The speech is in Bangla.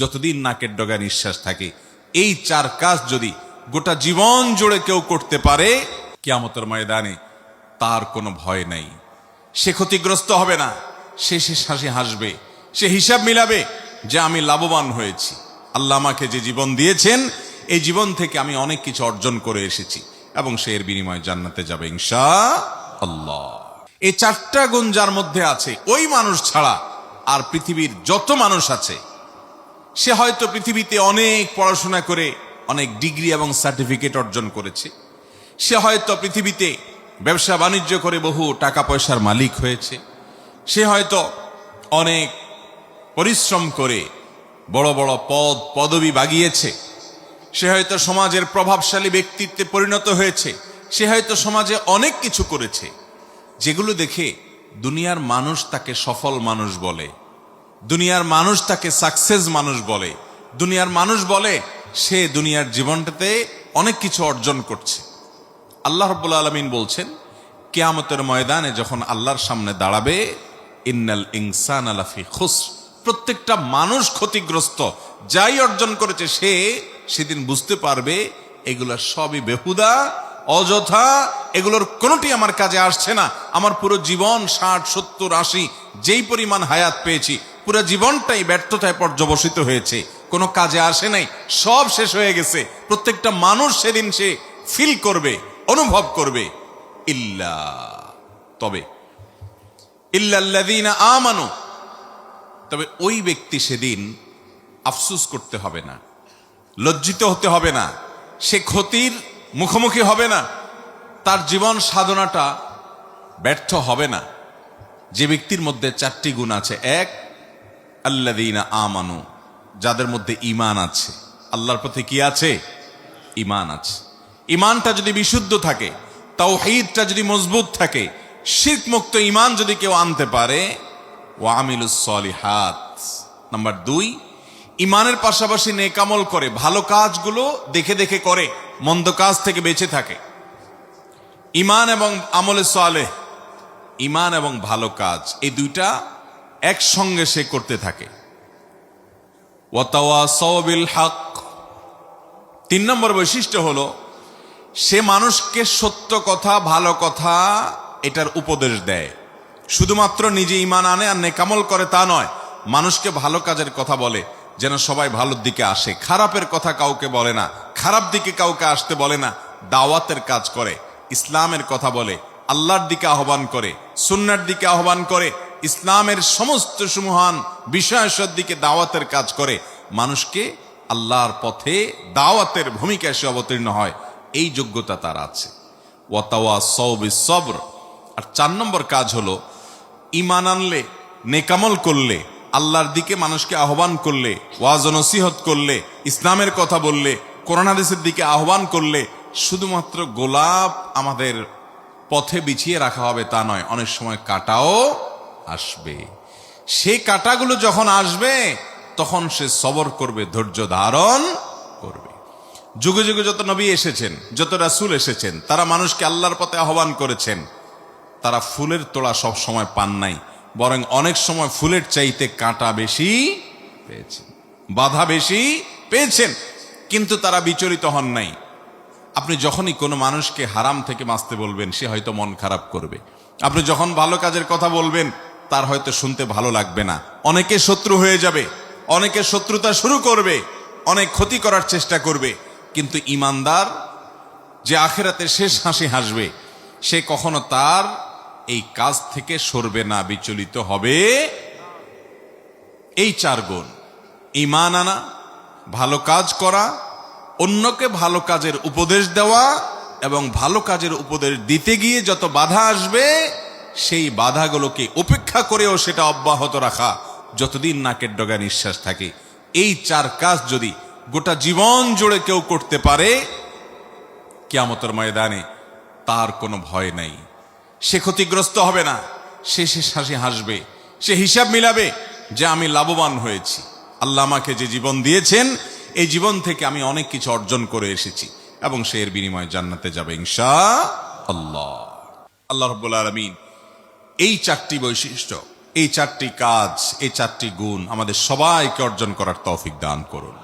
যতদিন নাকের ডগা নিঃশ্বাস থাকে। এই চার কাজ যদি গোটা জীবন জুড়ে কেউ করতে পারে, কিয়ামতের ময়দানে তার কোনো ভয় নাই। সে ক্ষতিগ্রস্ত হবে না, সে সে হাসি হাসবে, সে হিসাব মিলাবে যে আমি লাভবান হয়েছি। আল্লাহ আমাকে যে জীবন দিয়েছেন, এই জীবন থেকে আমি অনেক কিছু অর্জন করে এসেছি এবং সে এর বিনিময়ে জান্নাতে যাবে ইনশা আল্লাহ এই চারটা গুণ যার মধ্যে আছে, ওই মানুষ ছাড়া আর পৃথিবীর যত মানুষ আছে সে হয়তো পৃথিবীতে অনেক পড়াশোনা করে, অনেক ডিগ্রি এবং সার্টিফিকেট অর্জন করেছে। সে হয়তো পৃথিবীতে ব্যবসা বাণিজ্য করে বহু টাকা পয়সার মালিক হয়েছে। সে হয়তো অনেক পরিশ্রম করে বড় বড় পদ, পদবি বাগিয়েছে। সে হয়তো সমাজের প্রভাবশালী ব্যক্তিত্বে পরিণত হয়েছে। সে হয়তো সমাজে অনেক কিছু করেছে। যেগুলো দেখে দুনিয়ার মানুষ তাকে সফল মানুষ বলে। দুনিয়ার মানুষ তাকে সাকসেস মানুষ বলে। দুনিয়ার মানুষ বলে, সে দুনিয়ার জীবনটাতে অনেক কিছু অর্জন করছে। আল্লাহ রব্বুল আলমিন বলছেন, কেয়ামতের ময়দানে যখন আল্লাহর সামনে দাঁড়াবে, ইন্নাল ইনসান আলাফি খুস প্রত্যেকটা মানুষ ক্ষতিগ্রস্ত, যাই অর্জন করেছে সে, সেদিন বুঝতে পারবে, এগুলা সবই বেহুদা, অযথা, এগুলোর কোনোটি আমার কাজে আসছে না। আমার পুরো জীবন ষাট, সত্তর, আশি, যেই পরিমাণ হায়াত পেয়েছি পুরো জীবনটাই ব্যর্থতায় পর্যবসিত হয়েছে। কোনো কাজে আসে নাই, সব শেষ হয়ে গেছে। প্রত্যেকটা মানুষ সেদিন সে ফিল করবে, অনুভব করবে। ইল্লা, তবে, ইল্লাল্লাযীনা আমানু, তবে ওই ব্যক্তি সেদিন আফসুস করতে হবে না, লজ্জিত হতে হবে না। সে ক্ষতির মুখোমুখি হবে না। তার জীবন সাধনাটা ব্যর্থ হবে না। যে ব্যক্তির মধ্যে চারটি গুণ আছে, এক আল্লাদিনা আমানু, যাদের মধ্যে ইমান আছে। আল্লাহর প্রতি কি আছে? ইমান আছে। ইমানটা যদি বিশুদ্ধ থাকে তাও হিদটা যদি মজবুত থাকে শির্ক মুক্ত ইমান যদি কেউ আনতে পারে ও আমিলুসলিহাত নাম্বার দুই ইমানের পাশাপাশি নেকামল করে, ভালো কাজগুলো দেখে দেখে করে, মন্দ কাজ থেকে বেঁচে থাকে। ইমান এবং আমলে সালেহ ইমান এবং ভালো কাজ, এই দুইটা একসঙ্গে সে করতে থাকে। ওয়াতাওয়াসাউবিল হক। তিন নম্বর বৈশিষ্ট্য হলো, সে মানুষকে সত্য কথা, ভালো কথা এটার উপদেশ দেয়। শুধুমাত্র নিজে ইমান আনে আর নেকামল করে তা নয়, মানুষকে ভালো কাজের কথা বলে, যেন সবাই ভালোর দিকে আসে। খারাপের কথা কাউকে বলে না, খারাপ দিকে কাউকে আসতে বলে না, দাওয়াতের কাজ করে, ইসলামের কথা বলে, আল্লাহর দিকে আহ্বান করে সুন্নার দিকে আহ্বান করে ইসলামের সমস্ত সমূহান বিষয়াসর দিকে দাওয়াতের কাজ করে, মানুষকে আল্লাহর পথে দাওয়াতের ভূমিকা সে অবতীর্ণ হয়। এই যোগ্যতা তার আছে। ওয়াতাওয়া সৌবি সবর। আর চার নম্বর কাজ হলো ইমান আনলে, নেকামল করলে, আল্লাহর দিকে মানুষকে আহ্বান করলে, ওয়াজ নসিহত করলে, ইসলামের কথা বললে করোনাদেশের দিকে আহ্বান করলে, শুধুমাত্র গোলাপ আমাদের পথে বিছিয়ে রাখা হবে তা নয়, অনেক সময় কাটাও আসবে। সেই কাটাগুলো যখন আসবে, তখন সে সবর করবে, ধৈর্য ধারণ করবে। যুগে যুগে যত নবী এসেছেন, যত রাসূল এসেছেন, তারা মানুষকে আল্লাহর পথে আহ্বান করেছেন। তারা ফুলের তোড়া সব সময় পান নাই, বরং অনেক সময় ফুলের চাইতে কাঁটা বেশি পেয়েছেন, বাধা বেশি পেয়েছেন, কিন্তু তারা বিচলিত হন নাই। আপনি যখনই কোনো মানুষকে হারাম থেকে বাঁচতে বলবেন, সে হয়তো মন খারাপ করবে। আপনি যখন ভালো কাজের কথা বলবেন তার হয়তো শুনতে ভালো লাগবে না। অনেকে শত্রু হয়ে যাবে, অনেকে শত্রুতা শুরু করবে, অনেক ক্ষতি করার চেষ্টা করবে। কিন্তু ইমানদার যে আখেরাতে শেষ হাসি হাসবে, সে কখনো তার এই কাজ থেকে সরবে না, বিচলিত হবে। এই চার গুণ। ইমান আনা, ভালো কাজ করা, অন্যকে ভালো কাজের উপদেশ দেওয়া এবং ভালো কাজের উপদেশ দিতে গিয়ে যত বাধা আসবে সেই বাধাগুলোকে উপেক্ষা করেও সেটা অব্যাহত রাখা যতদিন নাকের ডগা নিঃশ্বাস থাকে। এই চার কাজ যদি গোটা জীবন জুড়ে কেউ করতে পারে, কিয়ামতের ময়দানে তার কোনো ভয় নাই। সে ক্ষতিগ্রস্ত হবে না, সে সে হাসি হাসবে, সে হিসাব মিলাবে যে আমি লাভবান হয়েছি। আল্লাহ আমাকে যে জীবন দিয়েছেন, এই জীবন থেকে আমি অনেক কিছু অর্জন করে এসেছি এবং সে এর বিনিময়ে জান্নাতে যাবে ইনশা আল্লাহ। আল্লাহ রব্বুল আলমিন এই চারটি বৈশিষ্ট্য, এই চারটি কাজ, এই চারটি গুণ আমাদের সবাইকে অর্জন করার তৌফিক দান করুন।